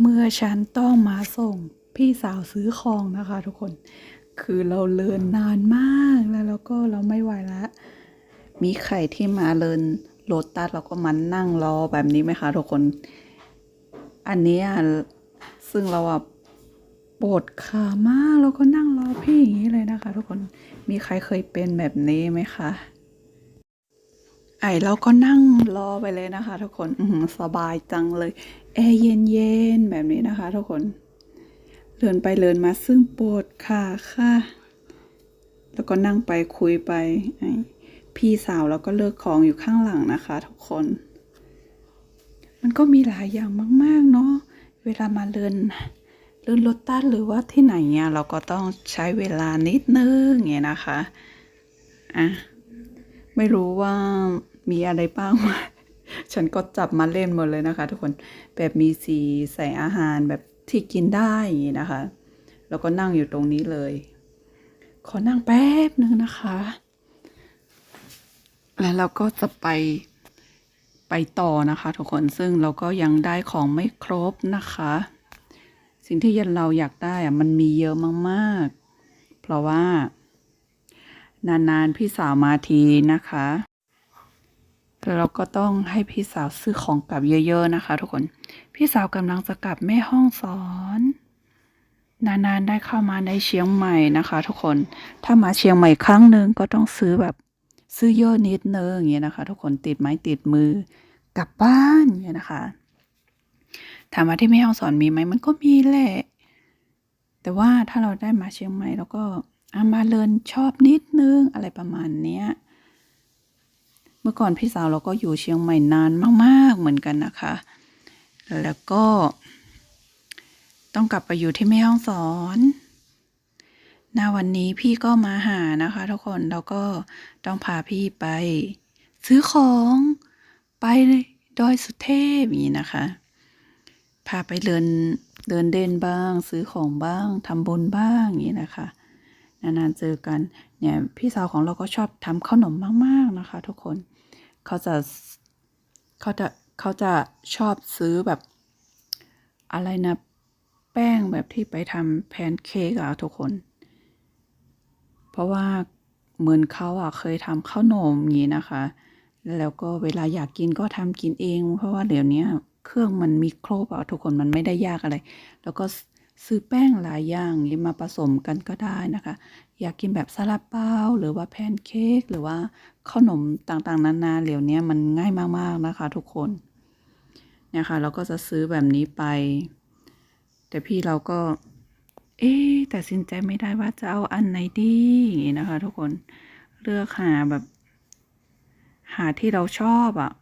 เมื่อฉันต้องมาส่งพี่สาวซื้อของนะคะทุกคน คือเราเลินนานมากแล้วเราก็เราไม่ไหวแล้วมีใครที่มาเลินโรตัสเราก็มานั่งรอแบบนี้ไหมคะทุกคน อันนี้ซึ่งเราอะปวดขามากแล้วก็นั่งรอพี่อย่างนี้เลยนะคะ ทุกคน มีใครเคยเป็นแบบนี้ไหมคะ ไอเราก็นั่งรอไปเลยนะคะ ทุกคนสบายจังเลยแอร์เย็นๆแบบนี้นะคะ ทุกคนเดินไปเดินมาซึ่งปวดขาค่ะ แล้วก็นั่งไปคุยไปไอพี่สาวเราก็เลิกของอยู่ข้างหลังนะคะ ทุกคน มันก็มีหลายอย่างมาก ๆ เนาะเวลามาเดินเดินรถตัสหรือว่าที่ไหนเนี่ยเราก็ต้องใช้เวลานิดนึงเงี้ยนะคะอะไม่รู้ว่า มีอะไรบ้างมาฉันก็จับมาเล่นหมดเลยนะคะ ทุกคนแบบมีสีใส่อาหารแบบที่กินได้อย่างนี้นะคะ แล้วก็นั่งอยู่ตรงนี้เลย ขอนั่งแป๊บนึงนะคะ แล้วเราก็จะไปไปต่อนะคะ ทุกคนซึ่งเราก็ยังได้ของไม่ครบนะคะ สิ่งที่ยันเราอยากได้อะมันมีเยอะมากๆ เพราะว่า นานๆ พี่สาวมาทีนะคะ แล้วเราก็ต้องให้พี่สาวซื้อของกลับเยอะๆนะคะ ทุกคน พี่สาวกำลังจะกลับแม่ห้องสอน นานๆได้เข้ามาในเชียงใหม่นะคะ ทุกคน ถ้ามาเชียงใหม่ครั้งหนึ่งก็ต้องซื้อแบบซื้อเยอะนิดนึงอย่างเงี้ยนะคะ ทุกคนติดไม้ติดมือกลับบ้านอย่างเงี้ยนะคะถามว่าที่แม่ห้องสอนมีไหมมันก็มีแหละ แต่ว่าถ้าเราได้มาเชียงใหม่เราก็อามาเรียนชอบนิดนึงอะไรประมาณเนี้ย เมื่อก่อนพี่สาวเราก็อยู่เชียงใหม่นานมาก ๆ เหมือนกันนะคะ แล้วก็ ต้องกลับไปอยู่ที่แม่ห้องสอนณวันนี้พี่ก็มาหานะคะ ทุกคนเราก็ต้องพาพี่ไป ซื้อของไปดอยสุเทพอย่างนี้นะคะ พาไปเดินเดินเด่นบ้าง ซื้อของบ้างทำบุญบ้างอย่างนี้นะคะนานๆเจอกันเนี่ยพี่สาวของเราก็ชอบทำขนมมาก ๆ นะคะ ทุกคน เขาจะเขาจะเขาจะชอบซื้อแบบ อะไรนะ แป้งแบบที่ไปทำแพนเค้กอะทุกคน เพราะว่าเหมือนเขาอะเคยทำข้าวนมอย่างนี้นะคะ แล้วก็เวลาอยากกินก็ทำกินเอง เพราะว่าเดี๋ยวนี้เครื่องมันมีครบอะทุกคนมันไม่ได้ยากอะไร แล้วก็ ซื้อแป้งหลายอย่างนี้มาผสมกันก็ได้นะคะ อยากกินแบบซาลาเปาหรือว่าแพนเค้กหรือว่าขนมต่างๆ นานาเหล่านี้มันง่ายมากๆนะคะทุกคนเนี่ยค่ะเราก็จะซื้อแบบนี้ไป แต่พี่เราก็ เอ๊แต่สินใจไม่ได้ว่าจะเอาอันไหนดีอย่างนี้นะคะ ทุกคนเลือกหาแบบ หาที่เราชอบอะ่ะ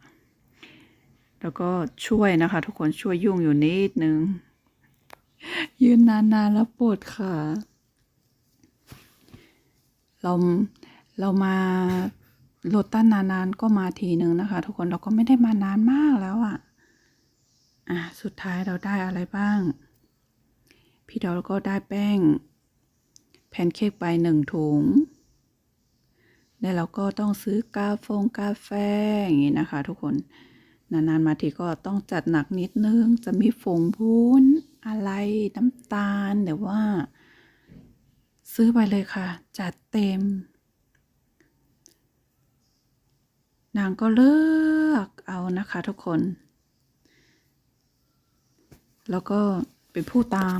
แล้วก็ช่วยนะคะ ทุกคนช่วยยุ่งอยู่นิดนึง ยืนนานๆแล้วปวดขาเราเรามาโลตันนานๆก็มาทีหนึ่งนะคะ ทุกคนเราก็ไม่ได้มานานมากแล้วอะ่ะ อะ สุดท้ายเราได้อะไรบ้าง พี่เดาวก็ได้แป้ง แพนเค้กไปหนึ่งถุง แล้วเราก็ต้องซื้อกาฟงกาแฟอย่างนี้นะคะ ทุกคน นานๆมาทีก็ต้องจัดหนักนิดนึง จะมีฝงบุ้น อะไรน้ำตาลหรือว่า ซื้อไปเลยค่ะ จัดเต็ม นางก็เลือกเอานะคะทุกคน แล้วก็เป็นผู้ตาม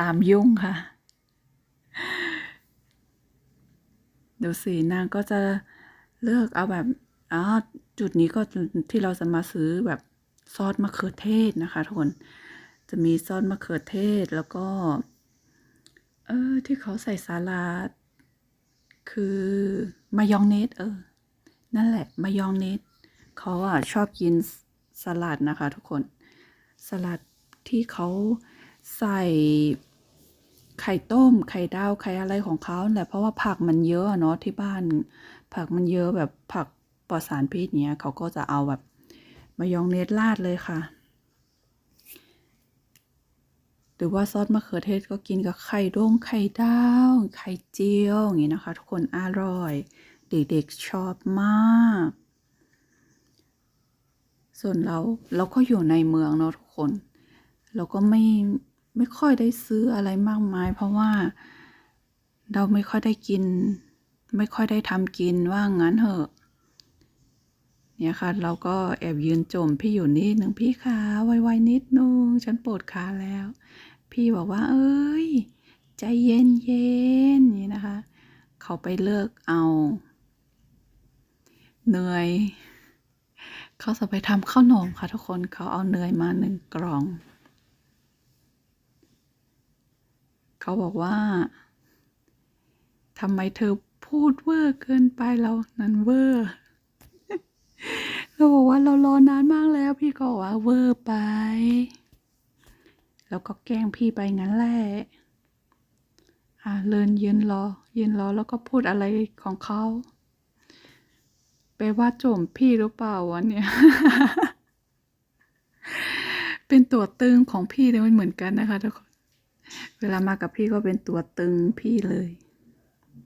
ตามยุ่งค่ะดูสินางก็จะเลือกเอาแบบอ๋อจุดนี้ก็ที่เราจะมาซื้อแบบซอสมะเขือเทศนะคะทุกคน จะมีซอสมะเขือเทศแล้วก็ เออ ที่เขาใส่สาลาดคือมายองเนสเออ นั่นแหละมายองเนสเขาอะชอบกินสลัดนะคะทุกคน สลัดที่เขาใส่ไข่ต้ม ไข่ดาว ไข่อะไรของเขาแหละเพราะว่าผักมันเยอะเนาะที่บ้าน ผักมันเยอะแบบผักปลอดสารพิษเนี้ยเขาก็จะเอาแบบมายองเนสราดเลยค่ะ หรือว่าซอสมะเขือเทศก็กินกับไข่ดงไข่ดาว ไข่เจียวอย่างนี้นะคะ ทุกคนอร่อย เด็กๆชอบมาก ส่วนเราเราก็อยู่ในเมืองเนาะทุกคน เราก็ไม่ไม่ค่อยได้ซื้ออะไรมากมาย เพราะว่าเราไม่ค่อยได้กิน ไม่ค่อยได้ทำกินว่างั้นเถอะ เนี่ยค่ะ เราก็แอบยืนจมพี่อยู่นิดนึงพี่ขาไวๆนิดนึงฉันปวดขาแล้ว พี่บอกว่า เอ้ย ใจเย็นเย็นๆนี่นะคะ เขาไปเลิกเอาเนยเขาจะไปทำข้าวหนมค่ะทุกคนเขาเอาเนยมาหนึ่งกล่อง เขาบอกว่าทำไมเธอพูดเวอร์เกินไปเรานั้นเวอร์ เราบอกว่าเรารอนานมากแล้ว พี่ก็บอกว่าเวอร์ไป แล้วก็แกล้งพี่ไปงั้นแหละอ่าเลินยืนรอยืนรอแล้วก็พูดอะไรของเขาไปว่าโจมพี่หรือเปล่าวะเนี่ย เป็นตัวตึงของพี่เลยมันเหมือนกันนะคะทุกคน เวลามากับพี่ก็เป็นตัวตึงพี่เลย